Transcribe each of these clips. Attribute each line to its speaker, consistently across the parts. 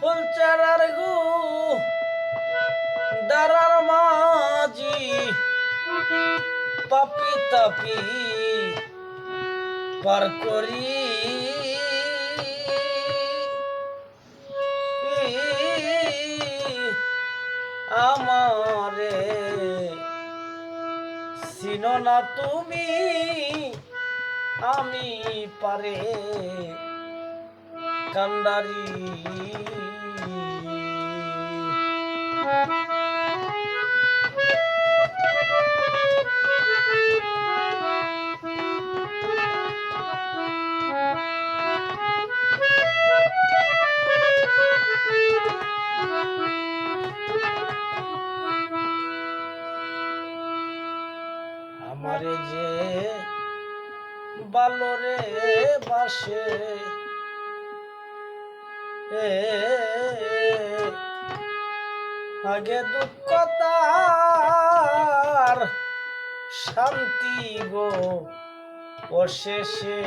Speaker 1: ফুলচারার গু দারার মাঝি পাপি তাপি পার করি। আমারে চিনো না তুমি আমি পারে কান্ডারি। এ আগে দুঃখ তার শান্তি গো অশেষে।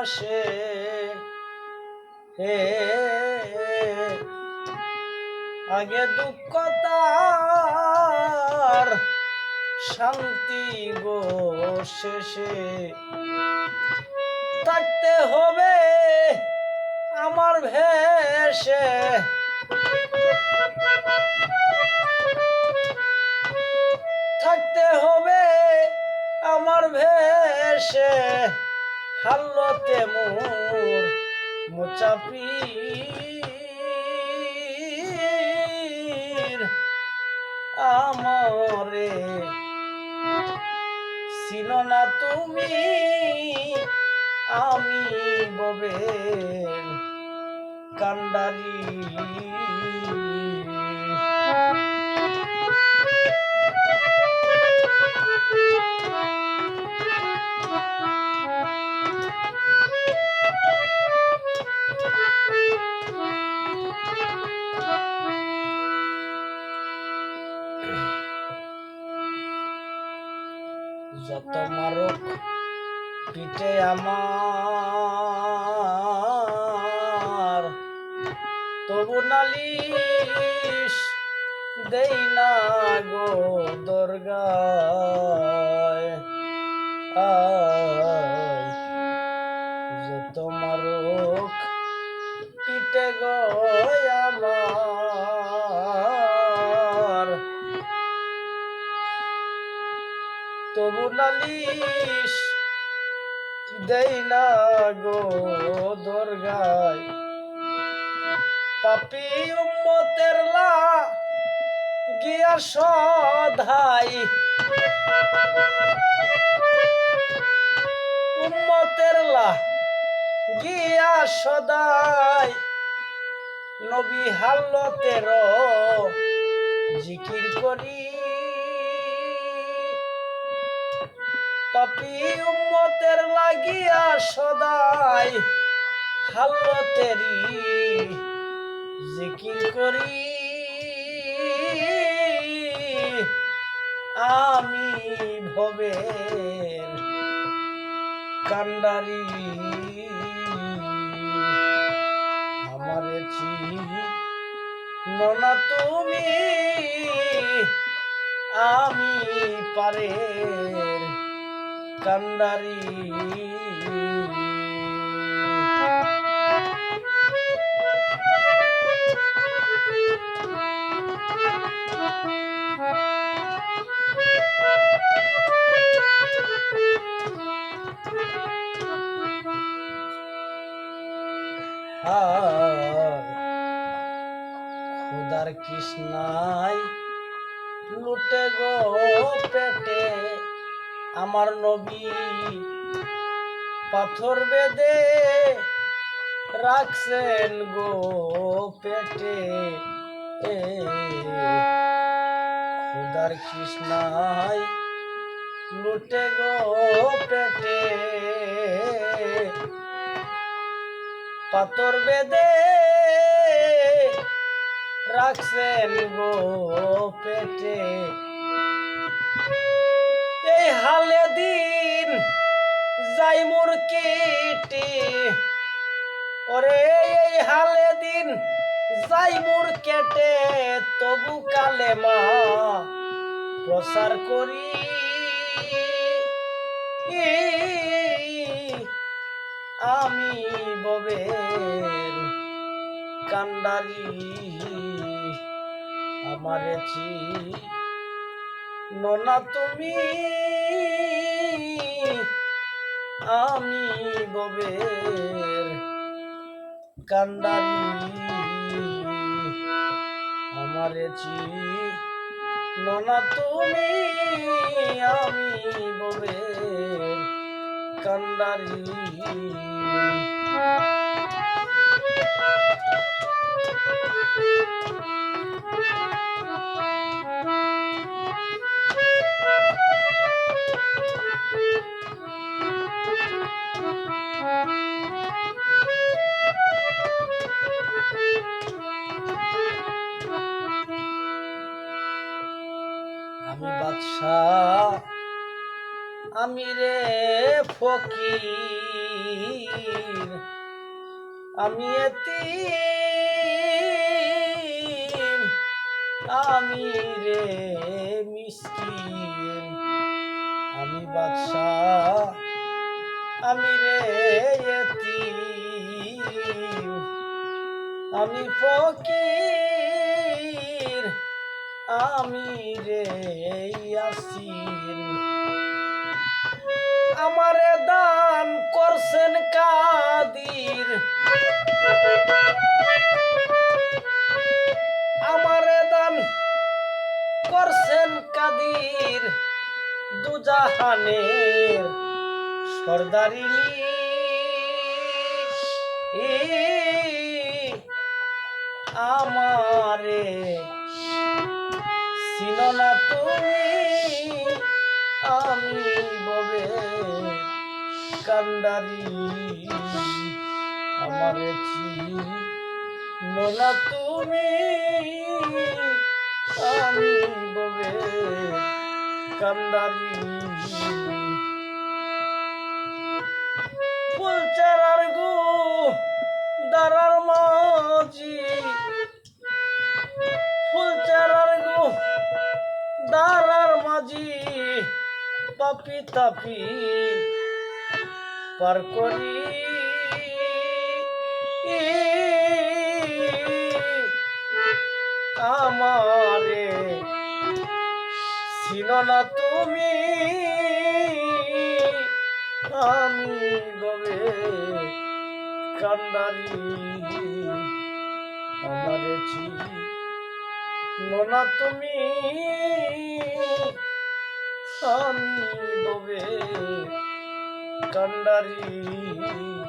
Speaker 1: বাসে হে আগে দুঃখ তার, শান্তি গো শেষে। থাকতে হবে আমার ভেসে থাকতে হবে আমার ভেসে হাল্লতে মোর মোচাপি। আমরে ছিল না তুমি আমি ববে কান্ডারি। যত মারক পিঠে আমার। তবু নালিশ দেই না গো দুর্গায়। আয়, যত মারক পিঠে গো আমার। তবু নালিশ দেই না গো দুর্গায়। পাপি উম্মতের লা গিয়া সধাই। উম্মতের লা গিয়া সদাই। নবী হাল্লতের জিকির করি পাপি উম্মতের লাগিয়া সদাই হাল্লতেরি জিকির করি। আমি ভবের কান্ডারি। আমারে ননা তুমি, আমি পারে কান্ডারি। খুদার কৃষ্ণাই লুটে গো পেটে। আমার নবী পাথর বেদে রাখছেন গো পেটে। এ ক্ষুদার কৃষ্ণাই লুটে গো পেটে। পাতর বেদে রাখছেন গো পেটে। হালে দিন, যাই মোর কেটে। ওরে এই হালে দিন, যাই মোর কেটে, তবু কালে মা প্রচার করি। আমি ববে কান্ডারি, আমারে চি ননা তুমি। আমি ববের কান্ডারি। আমারে চি ননা তুমি আমি ববের কান্ডারি। আমি আমি রে ফকির, আমি এতি আমি রে মিসকিন, আমি বাদশাহ, আমি রে এতিম, আমি ফকির। আমি রে ইয়াসিন। আমারে দান করছেন কাদির। আমারে দান করছেন কাদির। দুজাহানের সর্দারিনী আমারে ছিল না তুমি, আমি ববে কান্ডারি আমারে চিনো না তুমি, আমি ববে কান্ডারি। ফুল চারার গু মাঝি পাপি তাপি পার করি। আমারে ছিল না তুমি আমি গবে কান্দারি আমারে ছিল নোনা তুমি আমি ববে কান্ডারি।